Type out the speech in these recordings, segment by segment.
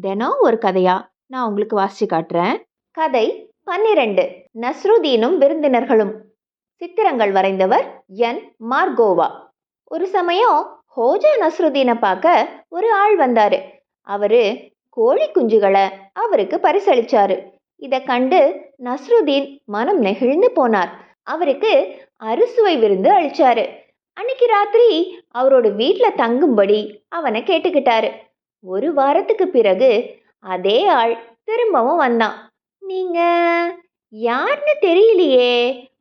தினம் ஒரு கதையா? நான் உங்களுக்கு வாசிச்சு காட்டுறேன். கதை பன்னிரண்டு. நஸ்ருதீனும் விருந்தினர்களும். சித்திரங்கள் வரைந்தவர் என். மார்கோவா. ஒரு சமயம் ஹோஜா நஸ்ருதீனை பார்க்க ஒரு ஆள் வந்தாரு. அவரு கோழி குஞ்சுகளை அவருக்கு பரிசளிச்சாரு. இதை கண்டு நஸ்ருதீன் மனம் நெகிழ்ந்து போனார். அவருக்கு அறுசுவை விருந்து அளிச்சாரு. அன்னைக்கு ராத்திரி அவரோட வீட்டில் தங்கும்படி அவனை கேட்டுக்கிட்டாரு. ஒரு வாரத்துக்கு பிறகு அதே ஆள் திரும்பவும் வந்தான். நீங்க யாருன்னு தெரியலையே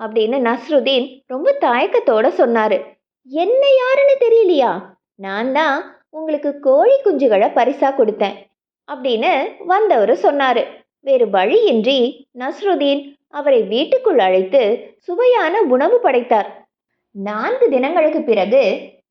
அப்படின்னு நஸ்ருதீன் ரொம்ப தயக்கத்தோட சொன்னாரு. என்ன யாருன்னு தெரியலையா? நான் தான் உங்களுக்கு கோழி குஞ்சுகளை பரிசா கொடுத்தேன் அப்படின்னு வந்தவர் சொன்னாரு. வேறு வழியின்றி நஸ்ருதீன் அவரை வீட்டுக்குள் அழைத்து சுவையான உணவு படைத்தார். நான்கு தினங்களுக்கு பிறகு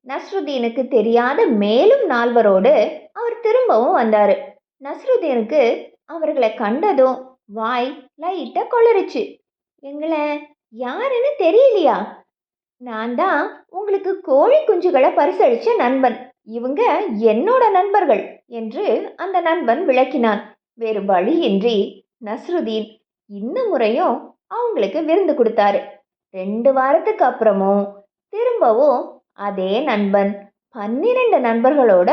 நஸ்ருதீனுக்கு தெரியாத மேலும் நால்வரோடு அவர் திரும்பவும் வந்தாரு. நஸ்ருதீனுக்கு அவர்களை கண்டதும் வாய் லைட்டா கொளறிச்சு. எங்களை யாருன்னு தெரியலையா? நான் தான் உங்களுக்கு கோழி குஞ்சுகளை பரிசளிச்ச நண்பன். இவங்க என்னோட நண்பர்கள் என்று அந்த நண்பன் விளக்கினான். வேறு வழியின்றி நஸ்ருதீன் இந்த முறையும் அவங்களுக்கு விருந்து கொடுத்தாரு. ரெண்டு வாரத்துக்கு அப்புறமும் திரும்பவும் அதே நண்பன். பன்னிரண்டு நண்பர்களோட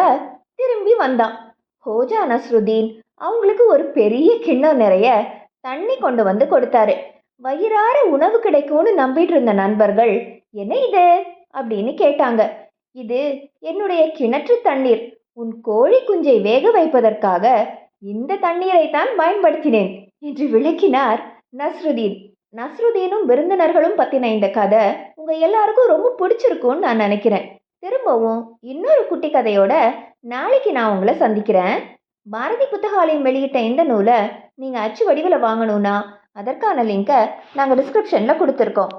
திரும்பி வந்தான். ஹோஜா நஸ்ருதீன் அவங்களுக்கு ஒரு பெரிய கிண்ணம் நிறைய தண்ணி கொண்டு வந்து கொடுத்தாரு. வயிறார உணவு கிடைக்கும்னு நம்பிட்டு இருந்த நண்பர்கள் என்ன இது? அப்படின்னு கேட்டாங்க. இது என்னுடைய கிணற்று தண்ணீர். உன் கோழி குஞ்சை வேக வைப்பதற்காக இந்த தண்ணீரை தான் பயன்படுத்தினேன் என்று விளக்கினார் நஸ்ருதீன். நஸ்ருதீனும் விருந்தினர்களும் பத்தின இந்த கதை உங்கள் எல்லாருக்கும் ரொம்ப பிடிச்சிருக்கும்னு நான் நினைக்கிறேன். திரும்பவும் இன்னொரு குட்டி கதையோட நாளைக்கு நான் உங்களை சந்திக்கிறேன். பாரதி புத்தகாலயம் வெளியிட்ட இந்த நூலை நீங்கள் அச்சு வடிவில் வாங்கணும்னா அதற்கான லிங்கை நாங்கள் டிஸ்கிரிப்ஷனில் கொடுத்துருக்கோம்.